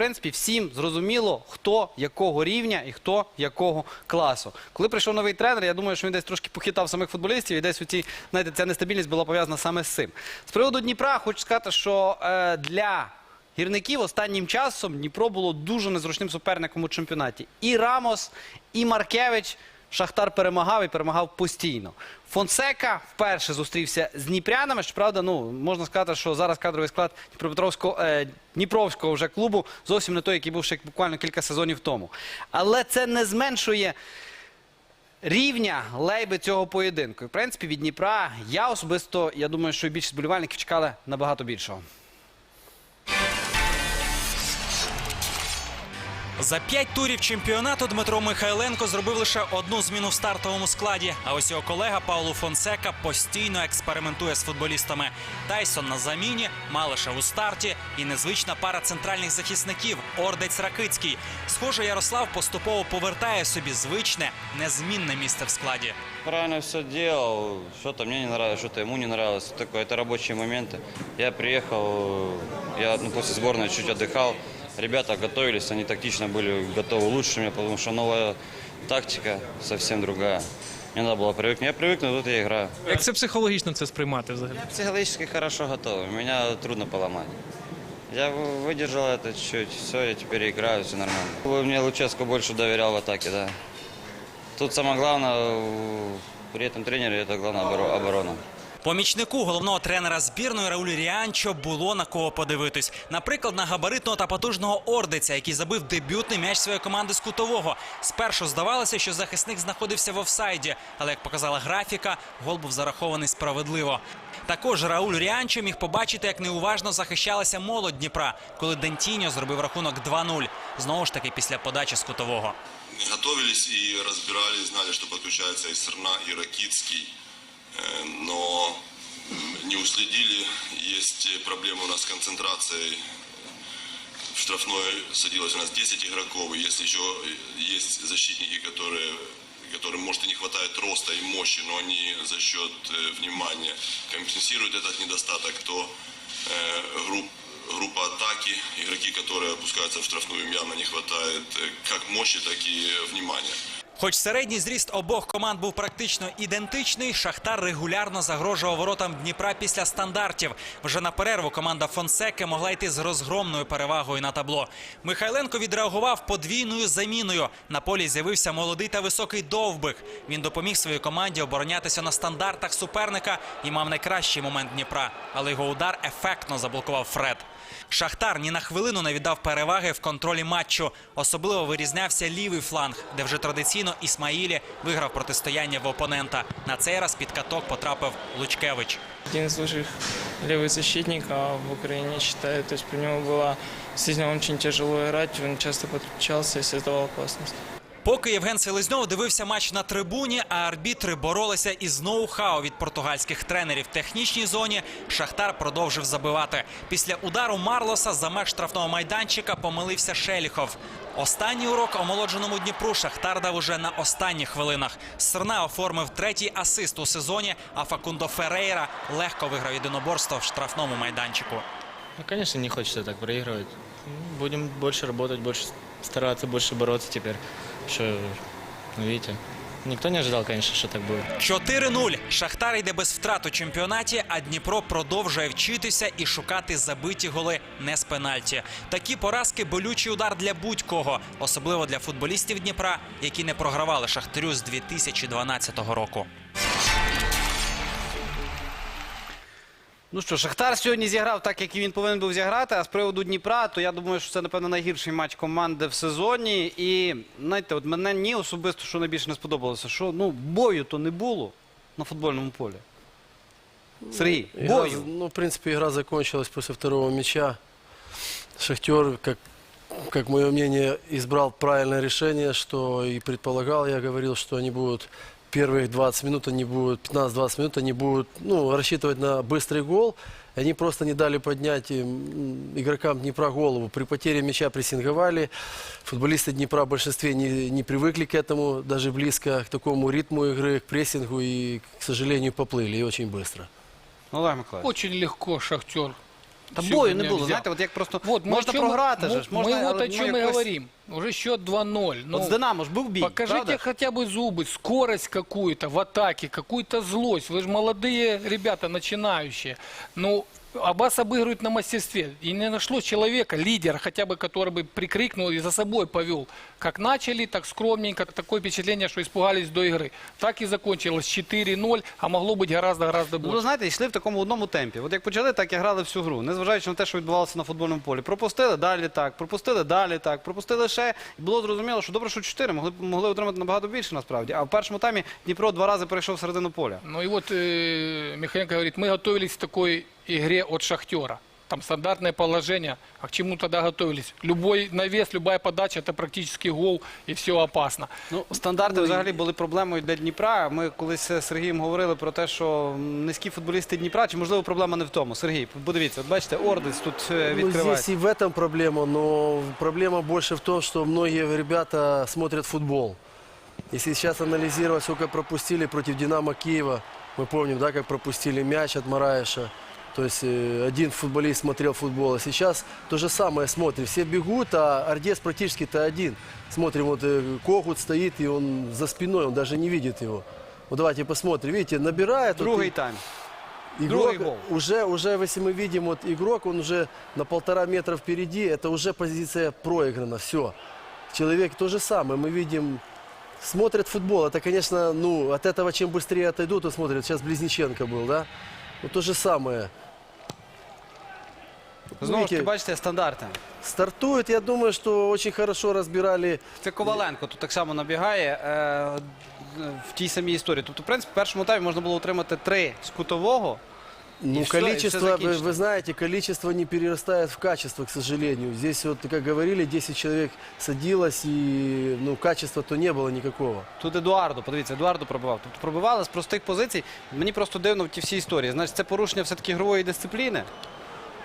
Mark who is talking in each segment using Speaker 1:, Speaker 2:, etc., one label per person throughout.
Speaker 1: принципі, всім зрозуміло, хто якого рівня і хто якого класу. Коли прийшов новий тренер, я думаю, що він десь трошки похитав самих футболістів, і десь у цій, знаєте, ця нестабільність була пов'язана саме з цим. З приводу Дніпра, хочу сказати, що е, для гірників останнім часом Дніпро було дуже незручним суперником у чемпіонаті. І Рамос, і Маркевич. Шахтар перемагав і перемагав постійно. Фонсека вперше зустрівся з дніпрянами. Щоправда, ну можна сказати, що зараз кадровий склад Дніпропетровського е, Дніпровського вже клубу зовсім не той, який був ще буквально кілька сезонів тому. Але це не зменшує рівня лейби цього поєдинку. І, в принципі, від Дніпра я особисто, я думаю, що більшість болівальників чекали набагато більшого.
Speaker 2: За п'ять турів чемпіонату Дмитро Михайленко зробив лише одну зміну в стартовому складі. А ось його колега Паулу Фонсека постійно експериментує з футболістами. Тайсон на заміні, Малишев у старті і незвична пара центральних захисників Ордець Ракицький. Схоже, Ярослав поступово повертає собі звичне незмінне місце в складі.
Speaker 3: Правильно все делал. Что-то мне не нравилось, что-то ему не нравилось. Такое, это рабочие моменты. Я приехал, я ну, после сборной чуть отдыхал. Ребята готовились, они тактично были готовы лучше меня, потому что новая тактика совсем другая. Мне надо было привыкнуть. Я привыкну, тут я играю.
Speaker 4: Як це психологічно це сприймати взагалі?
Speaker 3: Я психологически хорошо готов. Меня трудно поломать. Я вы- выдержал это чуть-чуть, все, я теперь играю, все нормально. Вы Мне Луческо больше доверял в атаке, да. Тут самое главное, у- при этом тренере, это главное оборо- оборона.
Speaker 2: Помічнику головного тренера збірної Раулю Ріанчо було на кого подивитись. Наприклад, на габаритного та потужного ордиця, який забив дебютний м'яч своєї команди з кутового. Спершу здавалося, що захисник знаходився в офсайді, але як показала графіка, гол був зарахований справедливо. Також Рауль Ріанчо міг побачити, як неуважно захищалася молодь Дніпра, коли Дентіньо зробив рахунок 2-0. Знову ж таки після подачі з кутового.
Speaker 5: готовились и разбирали, знали, что подключается и Сырна, и Ракитский, Э, но не уследили. Есть э, проблемы у нас с концентрацией. В штрафной садилось у нас 10 игроков, если еще есть защитники, которые которым, может, и не хватает роста и мощи, но они за счет э, внимания компенсируют этот недостаток, то э, групп- группа атаки, игроки, которые опускаются в штрафную, им явно не хватает э, как мощи, так и внимания.
Speaker 2: Хоч середній зріст обох команд був практично ідентичний, Шахтар регулярно загрожував воротам Дніпра після стандартів. Вже на перерву команда Фонсеки могла йти з розгромною перевагою на табло. Михайленко відреагував подвійною заміною. На полі з'явився молодий та високий довбик. Він допоміг своїй команді оборонятися на стандартах суперника і мав найкращий момент Дніпра. Але його удар ефектно заблокував Фред. Шахтар ні на хвилину не віддав переваги в контролі матчу. Особливо вирізнявся лівий фланг, де вже традиційно Ісмаїлі виграв протистояння в опонента. На цей раз під каток потрапив Лучкевич.
Speaker 6: один з лучших левых защитников в Україні вважаю. Тобто при нього було действительно очень тяжело играть, он часто підключався і створював опасность.
Speaker 2: Поки Євген Селезньов дивився матч на трибуні, а арбітри боролися із ноу-хау від португальських тренерів в технічній зоні, Шахтар продовжив забивати. Після удару Марлоса за меж штрафного майданчика помилився Шеліхов. Останній урок омолодженому Дніпру Шахтар дав уже на останніх хвилинах. Срна оформив третій асист у сезоні, а Факундо Ферейра легко виграв єдиноборство в штрафному майданчику.
Speaker 7: Ну, конечно, не хочется так проигрывать. Ну, Будем больше работать, больше стараться, больше бороться теперь. Что, ну, видите, Ніхто не ожидал, конечно, що так буде.
Speaker 2: 4-0. Шахтар йде без втрат у чемпіонаті, а Дніпро продовжує вчитися і шукати забиті голи не з пенальті. Такі поразки болючий удар для будь-кого, особливо для футболістів Дніпра, які не програвали Шахтарю з 2012 року.
Speaker 1: Ну що, Шахтар сьогодні зіграв так, як і він повинен був зіграти. А з приводу Дніпра, то я думаю, що це, напевно, найгірший матч команди в сезоні. І знаєте, от мене ні особисто, що найбільше не сподобалося, що ну бою то не було на футбольному полі. Сергій,
Speaker 8: Игра,
Speaker 1: бою.
Speaker 8: ну, в принципе, игра закончилась после второго мяча. Шахтер, как, как мое мнение, избрал правильное решение, что и предполагал. Я говорил, что они будут первые 20 минут, они будут, 15-20 минут, они будут ну, рассчитывать на быстрый гол. Они просто не дали поднять м, игрокам Днепра голову. При потере мяча прессинговали. Футболисты Днепра в большинстве не, не привыкли к этому, даже близко к такому ритму игры, к прессингу и, к сожалению, поплыли и очень быстро.
Speaker 1: Олег Миколаївич.
Speaker 9: Очень легко Шахтер
Speaker 1: Та
Speaker 9: Всё
Speaker 1: бою
Speaker 9: бы
Speaker 1: не було.
Speaker 9: взял.
Speaker 1: Знаєте, от як просто
Speaker 9: Вот, мы
Speaker 1: можна
Speaker 9: о чём-
Speaker 1: програти
Speaker 9: мы,
Speaker 1: же ж, можна,
Speaker 9: мы вот
Speaker 1: але,
Speaker 9: о
Speaker 1: ну,
Speaker 9: чем и
Speaker 1: якось-
Speaker 9: говорим. Уже счет 2-0. Ну,
Speaker 1: От з Динамо ж був бій,
Speaker 9: покажите
Speaker 1: правда?
Speaker 9: хотя бы зубы, скорость какую-то в атаке, какую-то злость. Вы же молодые ребята, начинающие. Ну, Аббас обыгрывает на мастерстве. И не нашлось человека, лидера, хотя бы, который бы прикрикнул и за собой повел. Как начали, так скромненько. Такое впечатление, что испугались до игры. Так и закончилось 4-0, а могло быть гораздо-гораздо
Speaker 1: Ну,
Speaker 9: больше.
Speaker 1: ви знаєте, йшли в такому одному темпі. От як почали, так і грали всю гру. Незважаючи на те, що відбувалося на футбольному полі. Пропустили далі так, пропустили далі так, пропустили ще. І було зрозуміло, що добре, що 4 могли, могли отримати набагато більше насправді. А в першому таймі Дніпро два рази перейшов в середину поля.
Speaker 9: Ну и вот э, Михаенко говорит, мы готовились к такой игре от Шахтера. Там стандартное положение. А к чему тогда готовились? Любой навес, любая подача это практически гол и все опасно.
Speaker 1: Ну, стандарти взагалі були проблемою для Дніпра. Ми колись з Сергієм говорили про те, що низькі футболісти Дніпра, чи можливо проблема не в тому. Сергій, подивіться, от бачите, Ордець тут е,
Speaker 8: Ну,
Speaker 1: відкриває.
Speaker 8: здесь и в этом проблема, но проблема больше в том, что многие ребята смотрят футбол. Если сейчас анализировать, сколько пропустили против «Динамо» Киева, мы помним, да, как пропустили мяч от Мараеша. То есть э, один футболист смотрел футбол, а сейчас то же самое смотрим. Все бегут, а Ордес практически-то один. Смотрим, вот э, Когут стоит, и он за спиной, он даже не видит его. Вот давайте посмотрим. Видите, набирает. вот
Speaker 1: Другий
Speaker 8: и-
Speaker 1: тайм.
Speaker 8: Игрок
Speaker 1: Другой гол.
Speaker 8: уже, уже, если мы видим, вот игрок, он уже на полтора метра впереди, это уже позиция проиграна, все. Человек то же самое, мы видим, смотрят футбол. Это, конечно, ну, от этого чем быстрее отойдут, то смотрят. Сейчас Близниченко был, да? Ну, то же самое.
Speaker 1: Знову ж таки,
Speaker 8: Видите,
Speaker 1: бачите, стандарти.
Speaker 8: стартует, я думаю, что очень хорошо разбирали
Speaker 1: Це Коваленко тут так само набігає е, в тій самій історії. Тобто, в принципі, в першому таймі можна було отримати три з кутового.
Speaker 8: Ну,
Speaker 1: И всё, и всё
Speaker 8: количество, вы,
Speaker 1: закінчено.
Speaker 8: вы знаете, количество не перерастает в качество, к сожалению. Здесь вот, как говорили, 10 человек садилось, и ну, качества-то не было никакого.
Speaker 1: Тут Едуардо, подивіться, Едуардо пробивав. Тобто пробивали з простих позицій. Мені просто дивно в ті всі історії. Значить, це порушення все-таки ігрової дисципліни.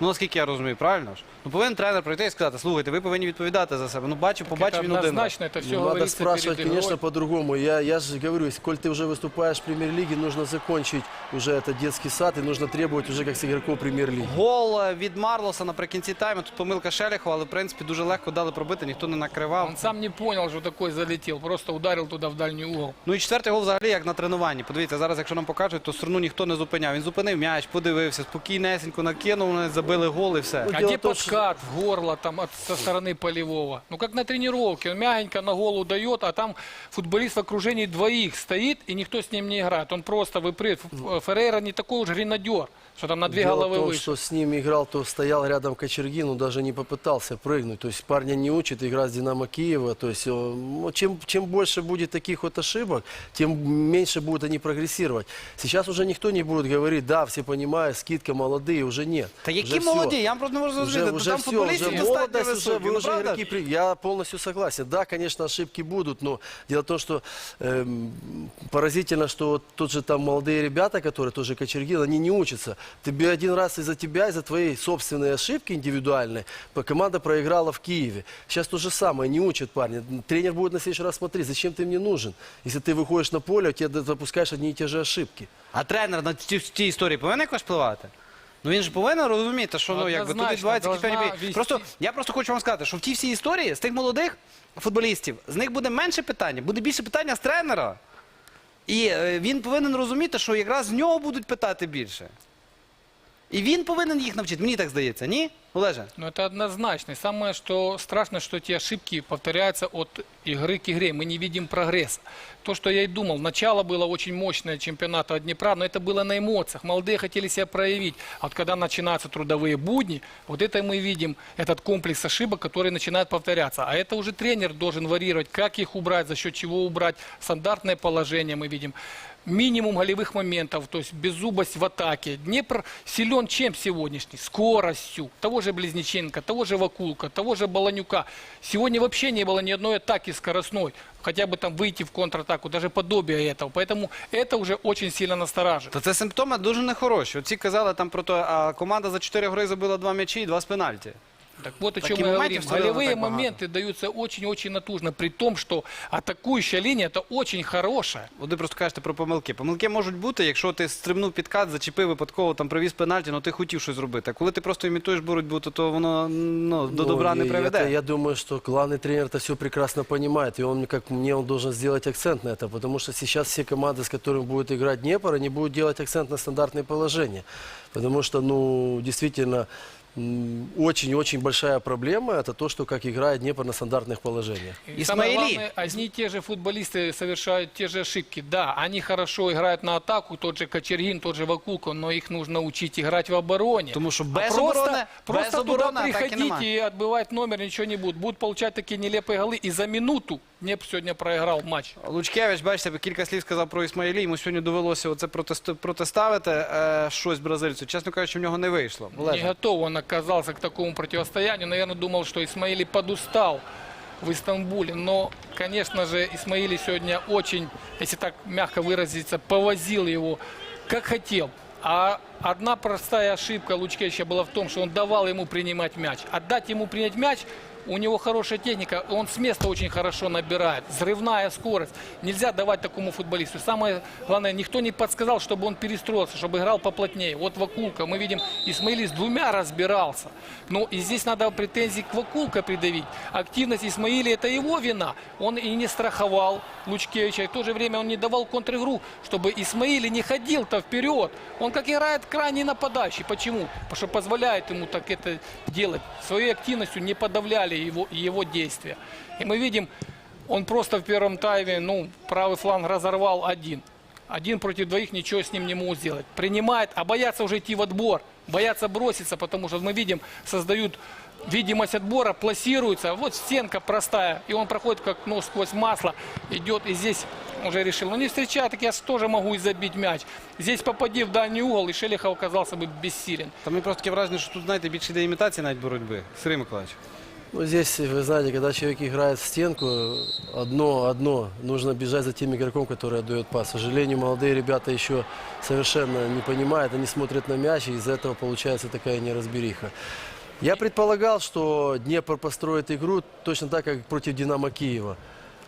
Speaker 1: Ну, наскільки я розумію, правильно ж? Ну, повинен тренер прийти і сказати, слухайте, ви повинні відповідати за себе. Ну, бачу, побачив
Speaker 9: это
Speaker 1: він один. раз.
Speaker 9: однозначно, это все
Speaker 8: Ну, надо
Speaker 9: говорится
Speaker 8: спрашивать,
Speaker 9: перед
Speaker 8: конечно,
Speaker 9: игрой.
Speaker 8: по-другому. Я, я же говорю, если, коль ты уже выступаешь в премьер-лиге, нужно закончить уже этот детский сад, и нужно требовать уже как с игроков премьер-лиги.
Speaker 1: Гол е, від Марлоса наприкінці тайму. Тут помилка Шеліхова, але в принципі дуже легко дали пробити, ніхто не накривав.
Speaker 9: Он сам не понял, что такой залетел, просто ударил туда в дальний угол.
Speaker 1: Ну і четвертий гол взагалі як на тренуванні. Подивіться, зараз, якщо нам покажуть, то струну ніхто не зупиняв. Він зупинив м'яч, подивився, спокійнесенько накинув, вони забили гол і все.
Speaker 8: Ну,
Speaker 9: А
Speaker 8: дело
Speaker 9: где
Speaker 8: в том, что-
Speaker 9: подкат в горло там от, со стороны полевого? Ну как на тренировке, он мягенько на голову дает, а там футболист в окружении двоих стоит и никто с ним не играет. Он просто выпрыгивает. Ф- Феррейра не такой уж гренадер, что там на две
Speaker 8: Дело в
Speaker 9: головы
Speaker 8: том,
Speaker 9: выше.
Speaker 8: что с ним играл, то стоял рядом Кочергин, он даже не попытался прыгнуть. То есть парня не учат играть с Динамо Киева. То есть э, ну, чем, чем больше будет таких вот ошибок, тем меньше будут они прогрессировать. Сейчас уже никто не будет говорить, да, все понимают, скидка молодые, уже нет.
Speaker 1: Та які
Speaker 8: Уже всё.
Speaker 1: молоді? Я вам просто не можу
Speaker 8: Уже,
Speaker 1: зрозуміти.
Speaker 8: уже
Speaker 1: Там
Speaker 8: все,
Speaker 1: футболістів
Speaker 8: уже
Speaker 1: достатньо
Speaker 8: молодость, уже,
Speaker 1: високі.
Speaker 8: вы
Speaker 1: Ну,
Speaker 8: уже
Speaker 1: правда?
Speaker 8: игроки. при- Я полностью согласен. Да, конечно, ошибки будут, но дело в том, что эм, поразительно, что вот тот же там молодые ребята, которые тоже Кочергин, они не учатся. Тебе один раз из-за тебя, из-за твоей собственной ошибки индивидуальной, по- команда проиграла в Киеве. Сейчас то же самое, не учат парня. Тренер будет на следующий раз смотреть, зачем ты мне нужен, если ты выходишь на поле, у тебя допускаешь одни и те же ошибки.
Speaker 1: А тренер на ті, ті історії повинен якось впливати? Ну він ж повинен розуміти, що ну, якби тут
Speaker 9: Однозначно,
Speaker 1: відбувається якісь певні
Speaker 9: должна
Speaker 1: події.
Speaker 9: вести.
Speaker 1: Просто я просто хочу вам сказати, що в ті всі історії з тих молодих футболістів з них буде менше питання, буде більше питання з тренера. І е, він повинен розуміти, що якраз з нього будуть питати більше. І він повинен їх навчити. Мені так здається, ні? Олеже?
Speaker 9: Ну, это однозначно. И самое что страшно, что эти ошибки повторяются от игры к игре. Мы не видим прогресса. То, что я и думал, начало было очень мощное чемпионата от Днепра, но это было на эмоциях. Молодые хотели себя проявить. А вот когда начинаются трудовые будни, вот это мы видим, этот комплекс ошибок, который начинает повторяться. А это уже тренер должен варьировать, как их убрать, за счет чего убрать. Стандартное положение мы видим. Минимум голевых моментов, то есть беззубость в атаке. Днепр силен чем сегодняшний? Скоростью. Того же Близниченко, того же Вакулка, того же Баланюка. Сегодня вообще не было ни одной атаки скоростной. Хотя бы там выйти в контратаку, даже подобие этого. Поэтому это уже очень сильно настораживает.
Speaker 1: Та це симптоми дуже нехороші. Оці казали там про те, а команда за 4 гри забила два м'ячі і два з пенальті.
Speaker 9: Так вот о
Speaker 1: Таких
Speaker 9: чем мы
Speaker 1: моментів
Speaker 9: говорим.
Speaker 1: все одно
Speaker 9: Голевые
Speaker 1: так багато.
Speaker 9: моменты даются очень-очень натужно, при том, что атакующая линия это очень хорошая.
Speaker 1: От Ви просто кажете про помилки. Помилки можуть бути, якщо ти стрибнув підкат, зачепив випадково, там привіз пенальті, ну ти хотів щось зробити. А коли ти просто імітуєш боротьбу, то, то воно ну, до
Speaker 8: Ну,
Speaker 1: добра не
Speaker 8: и
Speaker 1: приведе.
Speaker 8: это, я думаю, что главный тренер это все прекрасно понимает. И он, как мне, он должен сделать акцент на это. Потому что сейчас все команды, с которыми будет играть Днепр, они будут делать акцент на стандартные положения. Потому что, ну, действительно, м, очень-очень большая проблема это то, что как играет Днепр на стандартных положениях.
Speaker 9: И самое
Speaker 1: Исмаили.
Speaker 9: главное, одни и те же футболисты совершают те же ошибки. Да, они хорошо играют на атаку, тот же Кочергин, тот же Вакулко, но их нужно учить играть в обороне.
Speaker 1: Тому що
Speaker 9: А
Speaker 1: без
Speaker 9: просто,
Speaker 1: оборони,
Speaker 9: просто
Speaker 1: без оборони
Speaker 9: туда
Speaker 1: атаки
Speaker 9: приходить
Speaker 1: немає.
Speaker 9: и отбывать номер, ничего не будут. Будут получать такие нелепые голы. И за минуту Днепр сегодня проиграл матч.
Speaker 1: Лучкевич, бачите, кілька слів сказав про Ісмаїлі. Йому сьогодні довелося оце протиставити е, щось бразильцю. Чесно кажучи, в нього не вийшло.
Speaker 9: Не готов он оказался к такому противостоянию. Наверное, думал, что Исмаили подустал в Истамбуле. Но, конечно же, Исмаили сегодня очень, если так мягко выразиться, повозил его как хотел. А одна простая ошибка Лучкевича была в том, что он давал ему принимать мяч. Отдать ему принять мяч, у него хорошая техника, он с места очень хорошо набирает. Взрывная скорость. Нельзя давать такому футболисту. Самое главное, никто не подсказал, чтобы он перестроился, чтобы играл поплотнее. Вот Вакулка, мы видим, Исмаили с двумя разбирался. Ну и здесь надо претензии к Вакулка придавить. Активность Исмаили это его вина. Он и не страховал Лучкевича, и в то же время он не давал контр-игру, чтобы Исмаили не ходил-то вперед. Он как играет крайний нападающий. Почему? Потому что позволяет ему так это делать. Своей активностью не подавляли его, его действия. И мы видим, он просто в первом тайме, ну, правый фланг разорвал один. Один против двоих ничего с ним не могут сделать. Принимает, а боятся уже идти в отбор. Боятся броситься, потому что мы видим, создают видимость отбора, пласируются. Вот стенка простая, и он проходит как нос сквозь масло. Идет и здесь уже решил. Ну не встречая, так я ж тоже могу и забить мяч. Здесь попади в дальний угол, и Шелихов оказался бы бессилен.
Speaker 1: Та мені просто таке враження, що тут, знаєте, більше йде імітації навіть боротьби. Сергій Миколаївич.
Speaker 8: Ну, здесь, вы знаете, когда человек играет в стенку, одно, одно, нужно бежать за тем игроком, который отдает пас. К сожалению, молодые ребята еще совершенно не понимают, они смотрят на мяч, и из-за этого получается такая неразбериха. Я предполагал, что Днепр построит игру точно так, как против Динамо Киева.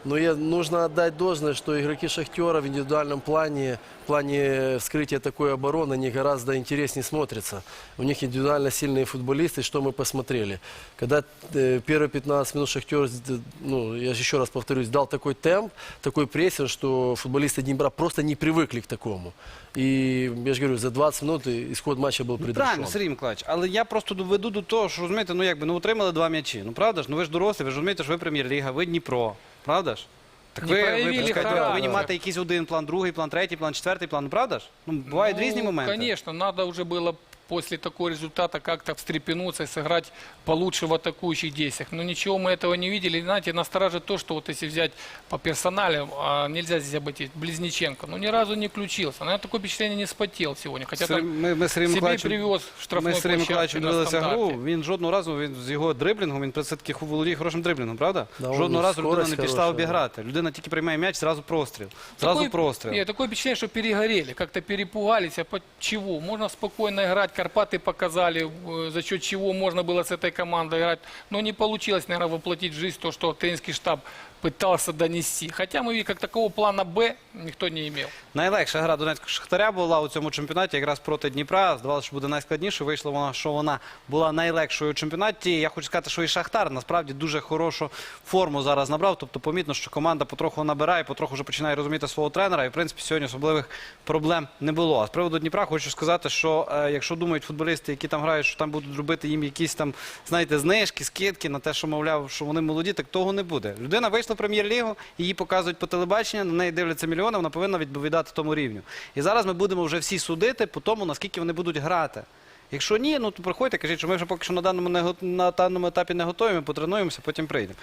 Speaker 8: Но я, нужно отдать должное, что игроки Шахтера в индивидуальном плане, в плане вскрытия такой обороны, они гораздо интереснее смотрятся. У них индивидуально сильные футболисты, что мы посмотрели. Когда э, первые 15 минут Шахтер, э, ну, я же еще раз повторюсь, дал такой темп, такой прессинг, что футболисты Днепра просто не привыкли к такому. И, я же говорю, за 20 минут исход матча был предрешен.
Speaker 1: Правильно, Сергій Миколаївич, але я просто доведу до того, що розумієте, ну якби ну отримали два м'ячі. Ну правда ж, ну ви ж дорослі, ви ж розумієте, що ви прем'єр-ліга, ви Дніпро. Правда ж? Так
Speaker 9: Не
Speaker 1: ви, ви,
Speaker 9: проявили
Speaker 1: пускайте, ви
Speaker 9: характер.
Speaker 1: повинні мати якийсь один план, другий план, третій план, четвертий план. Правда ж? Ну бувають
Speaker 9: Ну,
Speaker 1: різні моменти.
Speaker 9: Конечно, надо уже было после такого результата как-то встрепенуться и сыграть получше в атакующих действиях. Но ничего мы этого не видели. И, Знаете, настораживает то, что вот если взять по персонале, а нельзя здесь обойти, Близниченко, ну ни разу не включился. Наверное, такое впечатление не спотел сегодня. Хотя
Speaker 1: Сергій-
Speaker 9: там
Speaker 1: ми, ми з Сергієм
Speaker 9: себе
Speaker 1: Миколаївичем-
Speaker 9: привез в штрафной
Speaker 1: Ми з Сергієм
Speaker 9: площадке
Speaker 1: Миколаївичем
Speaker 9: на
Speaker 1: дивилися гру.
Speaker 9: стандарте.
Speaker 1: Він жодного разу він з його дриблінгом, він все-таки володіє хорошим дриблінгом, правда?
Speaker 8: Да,
Speaker 1: жодного
Speaker 8: он
Speaker 1: разу людина
Speaker 8: скорость
Speaker 1: не пішла
Speaker 8: хорошая,
Speaker 1: обіграти. Людина тільки приймає м'яч, зразу простріл. Зразу
Speaker 9: Такое-
Speaker 1: простріл.
Speaker 9: Нет, такое впечатление, что перегорели, как-то перепугались. А по чего? Можно спокойно играть. Карпаты показали, э, за счет чего можно было с этой командой играть. Но не получилось, наверное, воплотить в жизнь то, что тренерский штаб пытался донести. Хотя мы как такого плана Б никто не имел.
Speaker 1: Найлегша гра Донецького Шахтаря була у цьому чемпіонаті якраз проти Дніпра. Здавалося, що буде найскладніше. Вийшло вона, що вона була найлегшою у чемпіонаті. Я хочу сказати, що і Шахтар насправді дуже хорошу форму зараз набрав. Тобто помітно, що команда потроху набирає, потроху вже починає розуміти свого тренера. І в принципі сьогодні особливих проблем не було. А з приводу Дніпра хочу сказати, що е, якщо думають футболісти, які там грають, що там будуть робити їм якісь там, знаєте, знижки, скидки на те, що мовляв, що вони молоді, так того не буде. Людина вийшла в прем'єр-лігу, її показують по телебаченню, на неї дивляться мільйони, вона повинна відповідати тому рівню. І зараз ми будемо вже всі судити по тому, наскільки вони будуть грати. Якщо ні, ну то приходьте, кажіть, що ми вже поки що на даному не на даному етапі не готові, ми потренуємося, потім прийдемо.